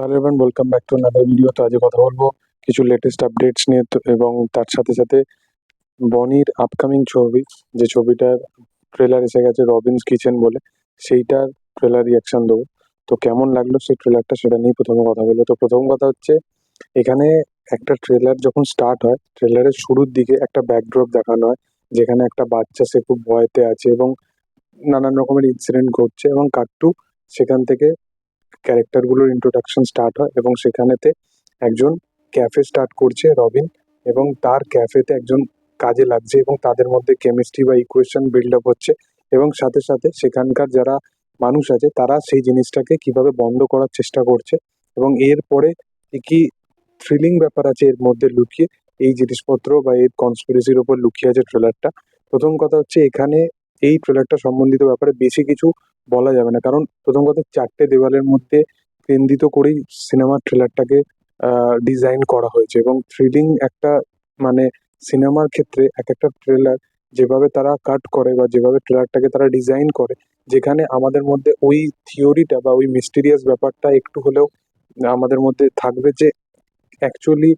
Hello welcome back to another video তো আজকে কথা বলব কিছু লেটেস্ট আপডেটস নিয়ে এবং তার সাথে সাথে বনির আপকামিং ছবি, যে ছবিটার ট্রেলার এসে গেছে রবিনস কিচেন বলে, সেইটার ট্রেলার রিয়াকশন দেবো। তো কেমন লাগল সেই ট্রেলারটা সেটা নিয়ে প্রথমে কথা বলব। তো প্রথম কথা হচ্ছে, এখানে একটা ট্রেলার যখন স্টার্ট হয় ট্রেলারের শুরুর দিকে একটা ব্যাকড্রপ দেখানো হয়, যেখানে একটা বাচ্চা সে খুব ভয়তে আছে এবং নানান রকমের ইনসিডেন্ট ঘটছে এবং কাট্টু সেখান থেকে ক্যারেক্টারগুলোর ইন্ট্রোডাকশন স্টার্ট হয় এবং সেখানেতে একজন ক্যাফে স্টার্ট করছে রবিন এবং তার ক্যাফেতে একজন কাজে লাগছে এবং তাদের মধ্যে কেমিস্ট্রি বা ইকুয়েশন বিল্ড আপ হচ্ছে এবং সাথে সাথে সেখানকার যারা মানুষ আছে তারা সেই জিনিসটাকে কীভাবে বন্ধ করার চেষ্টা করছে এবং এরপরে কি থ্রিলিং ব্যাপার আছে এর মধ্যে লুকিয়ে এই জিনিসপত্র বা এই কনস্পিরেসির ওপর লুকিয়ে আছে ট্রেলারটা প্রথম কথা হচ্ছে এখানে এই ট্রেলারটা সম্বন্ধিত ব্যাপারে বেশি কিছু বলা যাবে না। কারণ প্রথম কথা, চারটে দেওয়ালের মধ্যে কেন্দ্রিত করেই সিনেমার ট্রেলারটাকে ডিজাইন করা হয়েছে এবং থ্রিলিং একটা মানে সিনেমার ক্ষেত্রে এক একটা ট্রেলার যেভাবে তারা কাট করে বা যেভাবে ট্রেলারটাকে তারা ডিজাইন করে, যেখানে আমাদের মধ্যে ওই থিওরিটা বা ওই মিস্টিরিয়াস ব্যাপারটা একটু হলেও আমাদের মধ্যে থাকবে যে অ্যাকচুয়ালি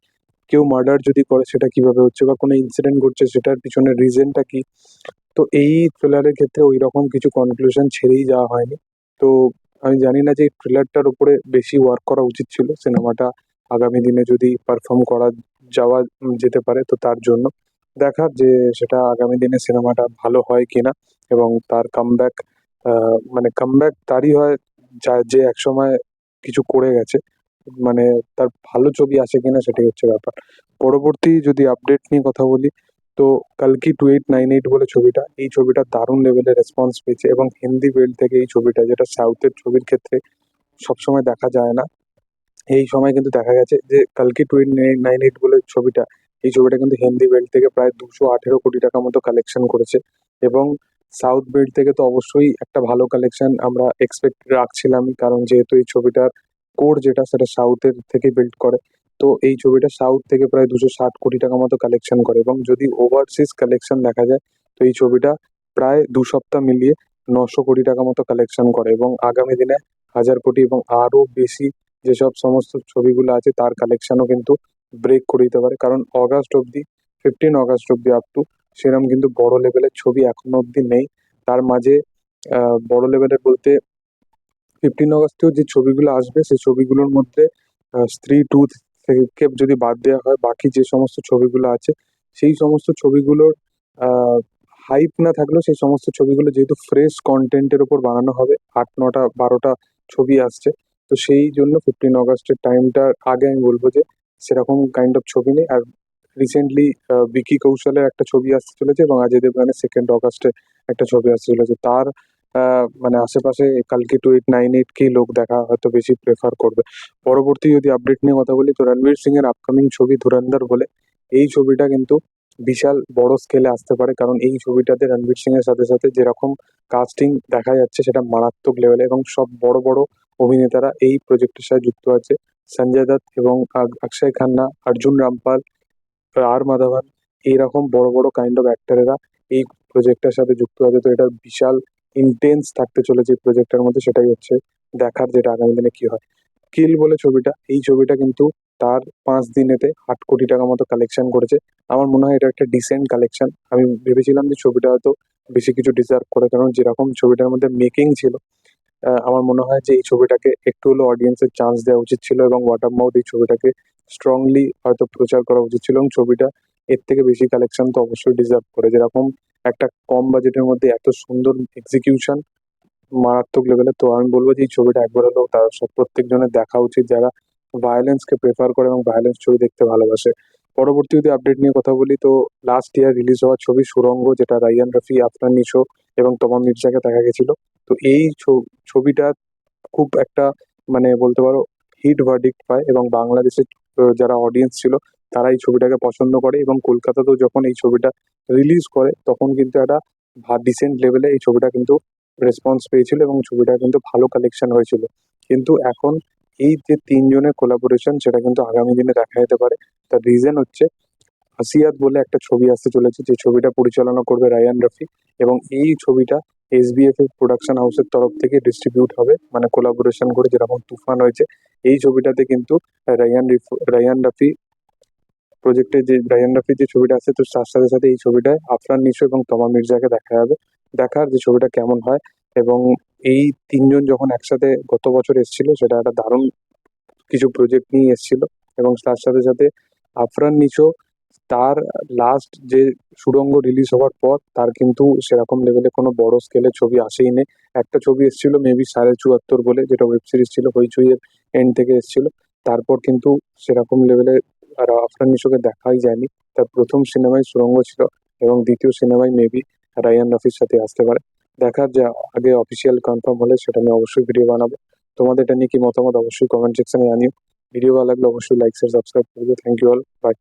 কেউ মার্ডার যদি করে সেটা কীভাবে হচ্ছে বা কোনো ইনসিডেন্ট ঘটছে সেটার পিছনে রিজনটা কি। তো এই ট্রেলারের ক্ষেত্রে ওই রকম কিছু কনক্লুশন ছেড়েই যাওয়া হয়নি। তো আমি জানি না যে এই ট্রেলারটার উপরে বেশি ওয়ার্ক করা উচিত ছিল। সিনেমাটা আগামী দিনে যদি পারফর্ম করা যাওয়া যেতে পারে, তো তার জন্য। দেখার যে সেটা আগামী দিনে সিনেমাটা ভালো হয় কিনা এবং তার কামব্যাক মানে কামব্যাক তারই হয় যা, যে একসময় কিছু করে গেছে। মানে তার ভালো ছবি আসে কিনা সেটাই হচ্ছে ব্যাপার। পরবর্তী যদি আপডেট নিয়ে কথা বলি তো কালকি টু এইট নাইন এইট বলে ছবিটা, এই ছবিটা দারুণ লেভেলের রেসপন্স পেয়েছে এবং হিন্দি বেল্ট থেকে এই ছবিটা, যেটা সাউথের ছবির ক্ষেত্রে সবসময় দেখা যায় না। এই সময় কিন্তু দেখা গেছে যে কালকি টু এইট নাইন এইট বলে ছবিটা, এই ছবিটা কিন্তু হিন্দি বেল্ট থেকে প্রায় দুশো আঠেরো কোটি টাকা মতো কালেকশন করেছে এবং সাউথ বেল্ট থেকে তো অবশ্যই একটা ভালো কালেকশন আমরা এক্সপেক্ট রাখছিলাম কারণ যেহেতু এই ছবিটার কোর যেটা, সেটা সাউথের থেকে বিল্ড করে। তো এই ছবিটা সাউথ থেকে প্রায় দুশো ষাট কোটি টাকা মতো কালেকশন করে এবং যদি ওভারসিজ কালেকশন দেখা যায়, তো এই ছবিটা প্রায় দু সপ্তাহ মিলিয়ে নশো কোটি টাকা মতো কালেকশন করে এবং আগামী দিনে হাজার কোটি এবং আরও বেশি যেসব সমস্ত ছবিগুলো আছে, তার কালেকশনও কিন্তু ব্রেক করে দিতে পারে। কারণ অগাস্ট অবধি ফিফটিন অগাস্ট অবধি আপ টু সেরকম কিন্তু বড় লেভেলের ছবি এখনও অবধি নেই। তার মাঝে বড় লেভেলের বলতে ফিফটিন অগস্টেও যে ছবিগুলো আসবে, সেই ছবিগুলোর মধ্যে স্ত্রী টু থেকে যদি বাদ দেওয়া হয়, বাকি যে সমস্ত ছবিগুলো আছে, সেই সমস্ত ছবিগুলোর হাইপ না থাকলেও সেই সমস্ত ছবিগুলো যেহেতু ফ্রেশ কন্টেন্টের উপর বানানো হবে, আট, নটা, বারোটা ছবি আসছে, তো সেই জন্য ফিফটিন অগস্টের টাইমটার আগে আমি বলব যে সেরকম কাইন্ড অফ ছবি নেই। আর রিসেন্টলি বিকি কৌশলের একটা ছবি আসতে চলেছে এবং অজয় দেবগানের সেকেন্ড অগস্টে একটা ছবি আসতে চলেছে। তার মানে আশেপাশে কালকে টু এইট নাইন এইটকেই লোক দেখা হয়তো বেশি প্রেফার করবে। পরবর্তী যদি আপডেট নিয়ে কথা বলি তো রণবীর সিং এর আপকামিং ছবি ধুরন্ধর বলে, এই ছবিটা কিন্তু বিশাল বড় স্কেলে আসতে পারে। কারণ এই ছবিটাতে রণবীর সিং এর সাথে সাথে যেরকম কাস্টিং দেখা যাচ্ছে, সেটা মারাত্মক লেভেলে এবং সব বড় বড় অভিনেতারা এই প্রজেক্টের সাথে যুক্ত আছে। সঞ্জয় দত্ত এবং অক্ষয় খান্না, অর্জুন রামপাল, আর মাধবন, এইরকম বড় বড় কাইন্ড অফ অ্যাক্টারেরা এই প্রজেক্টের সাথে যুক্ত আছে। তো এটা বিশাল ইন্টেন্স থাকতে চলেছে এই প্রজেক্টের মধ্যে, সেটাই হচ্ছে দেখার যেটা আগামী দিনে কি হয়। কিল বলে ছবিটা, এই ছবিটা কিন্তু তার পাঁচ দিনেতে আট কোটি টাকা মতো কালেকশন করেছে। আমার মনে হয় এটা একটা ডিসেন্ট কালেকশন আমি ভেবেছিলাম যে ছবিটা হয়তো বেশি কিছু ডিজার্ভ করে, কারণ যেরকম ছবিটার মধ্যে মেকিং ছিল আমার মনে হয় যে এই ছবিটাকে একটু হলেও অডিয়েন্সের চান্স দেওয়া উচিত ছিল এবং ওয়াটার মাউথ এই ছবিটাকে স্ট্রংলি হয়তো প্রচার করা উচিত ছিল। এবং ছবিটা এর থেকে বেশি কালেকশন তো অবশ্যই ডিজার্ভ করে। যেরকম একটা কম বাজেটের মধ্যে এত সুন্দর এক্সিকিউশন মারাত্মক লেভেলে তো আমি বলব যে এই ছবিটা একবার হলেও তার সব প্রত্যেকজনের দেখা উচিত যারা ভায়োলেন্সকে প্রেফার করে এবং ভায়োলেন্স ছবি দেখতে ভালোবাসে। পরবর্তী যদি আপডেট নিয়ে কথা বলি, তো লাস্ট ইয়ার রিলিজ হওয়া ছবি সুরঙ্গ, যেটা রাইয়ান রফি, আফরান নিশো এবং তমান মির্জাকে দেখা গেছিল। তো এই ছবিটা খুব একটা মানে বলতে পারো হিট ভার্ডিক্ট পায় এবং বাংলাদেশের, যারা অডিয়েন্স ছিল তারা এই ছবিটাকে পছন্দ করে এবং কলকাতাতেও যখন এই ছবিটা রিলিজ করে, তখন কিন্তু একটা ডিসেন্ট লেভেলে এই ছবিটা কিন্তু রেসপন্স পেয়েছিল এবং ছবিটা কিন্তু ভালো কালেকশন হয়েছিল। কিন্তু এখন এই যে তিনজনের কোলাবোরেশন সেটা কিন্তু আগামী দিনে দেখা যেতে পারে। তার রিজন হচ্ছে হাসিয়াত বলে একটা ছবি আসতে চলেছে, যে ছবিটা পরিচালনা করবে রায়ান রফি এবং এই ছবিটা এসবিএফ এর প্রোডাকশন হাউসের তরফ থেকে ডিস্ট্রিবিউট হবে মানে কোলাবোরেশন করে যেরকম তুফান হয়েছে, এই ছবিটাতে কিন্তু রায়ান রায়ান রাফি প্রজেক্টের যে রায়ান রাফির যে ছবিটা আছে, তো তার সাথে সাথে এই ছবিটায় আফরান নিশো এবং তমা মির্জাকে দেখা যাবে দেখার যে ছবিটা কেমন হয় এবং এই তিনজন যখন একসাথে গত বছর এসেছিল, সেটা একটা দারুণ কিছু প্রজেক্ট নিয়ে এসেছিল এবং তার সাথে সাথে আফরান নিশো তার লাস্ট যে সুড়ঙ্গ রিলিজ হওয়ার পর তার কিন্তু সেরকম লেভেলে কোনো বড় স্কেলের ছবি আসেই নেই। একটা ছবি এসেছিল মেবি সাড়ে চুয়াত্তর বলে, যেটা ওয়েব সিরিজ ছিল, হইচইয়ের এন্ড থেকে এসেছিল। তারপর কিন্তু সেরকম লেভেলে আর আফরান নিশোকে দেখাই যায়নি। তার প্রথম সিনেমায় সুরঙ্গ ছিল এবং দ্বিতীয় সিনেমায় মেবি রায়ান রফির সাথে আসতে পারে। দেখার যা আগে অফিসিয়াল কনফার্ম হলে সেটা আমি অবশ্যই ভিডিও বানাবো। তোমাদের এটা নিয়ে কি মতামত অবশ্যই কমেন্ট সেকশনে জানিও। ভিডিও ভালো লাগলে অবশ্যই লাইক শেয়ার সাবস্ক্রাইব করবে। Thank you all bye